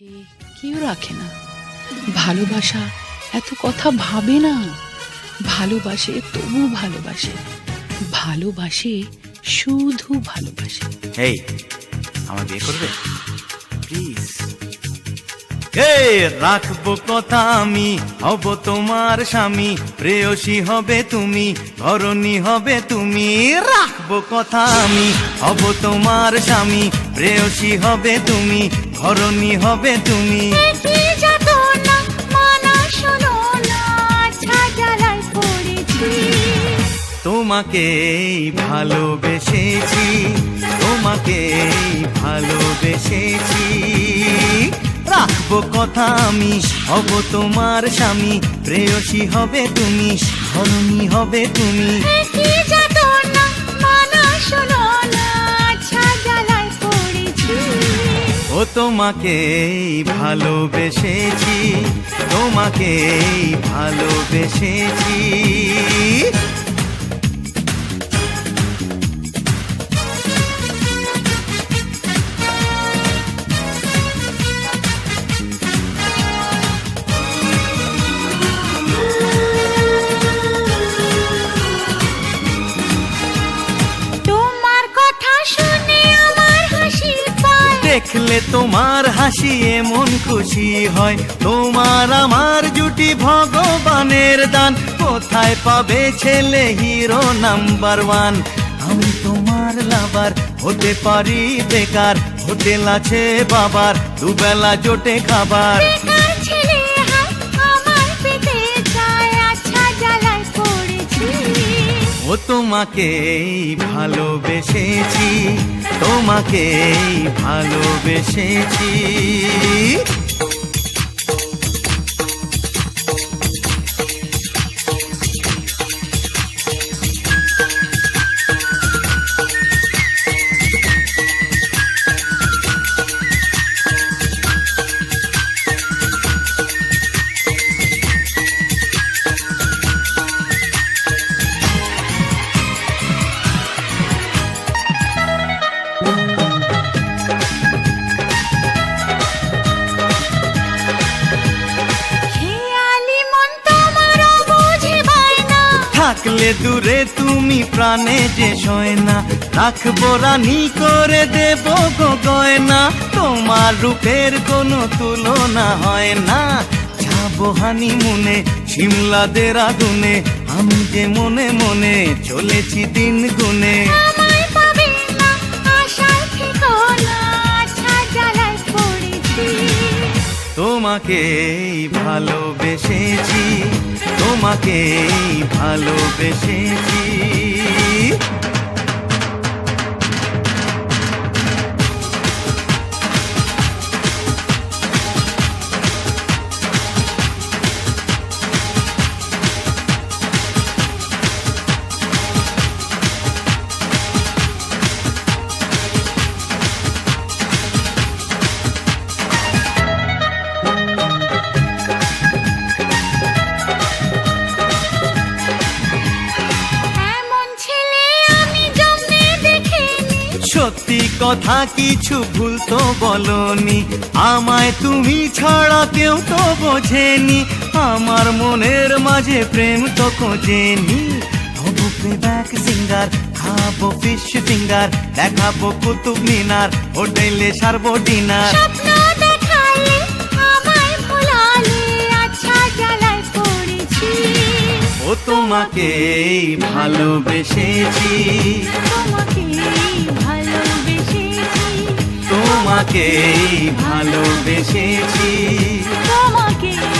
রাখে কেউ রাখে না। ভালোবাসা এত কথা ভাবে না। ভালোবাসে তবু ভালোবাসে। ভালোবাসে, শুধু ভালোবাসে। এই আমার বিয়ে করবে? প্লিজ এই, রাখব কথা আমি, হব তোমার স্বামী। প্রেয়সী হবে তুমি, ধরণী হবে তুমি। রাখব কথা আমি, হব তোমার স্বামী। প্রেয়সী হবে তুমি ধরণী হবে তুমি। তোমাকে ভালোবেসেছি তোমাকেই ভালোবেসেছি। রাখব কথা আমি হব তোমার স্বামী প্রেয়সী হবে তুমি ধরণী হবে তুমি। শোনো তোমাকেই ভালোবেসেছি তোমাকে ভালোবেসেছি। দেখলে তোমার হাসি এমন খুশি হয়। তোমার আমার জুটি ভগবানের দান। কোথায় পাবে ছেলে হিরো নাম্বার ওয়ান? আমি তোমার লাভার, হতে পারি বেকার। হোটেল আছে বাবার, দুবেলা জোটে খাবার। ও তোমাকেই ভালোবেসেছি তোমাকেই ভালোবেসেছি। থাকলে দূরে তুমি প্রাণে যে সয় না রাখব রানি করে দেব গো গয়না, তোমার রূপের কোনো তুলনা হয় না। যাব হানি মনে সিমলা আগুনে, আমি যে মনে মনে চলেছি দিন গুনে তোমাকেই ভালোবেসেছি তোমাকেই ভালোবেসেছি। সত্যি কথা কিছু ভুল তো বলনি। আমায় তুমি ছাড়া কেউ তো বোঝেনি। আমার মনের মাঝে প্রেম তো খোঁজেনি। হব প্লেব্যাক সিঙ্গার খাব ফিশ ফিঙ্গার দেখাবো কুতুব মিনার হোটেলে সারবো ডিনার স্বপ্ন দেখালে আমায় তোমাকেই ভালোবেসেছি। তোমাকেই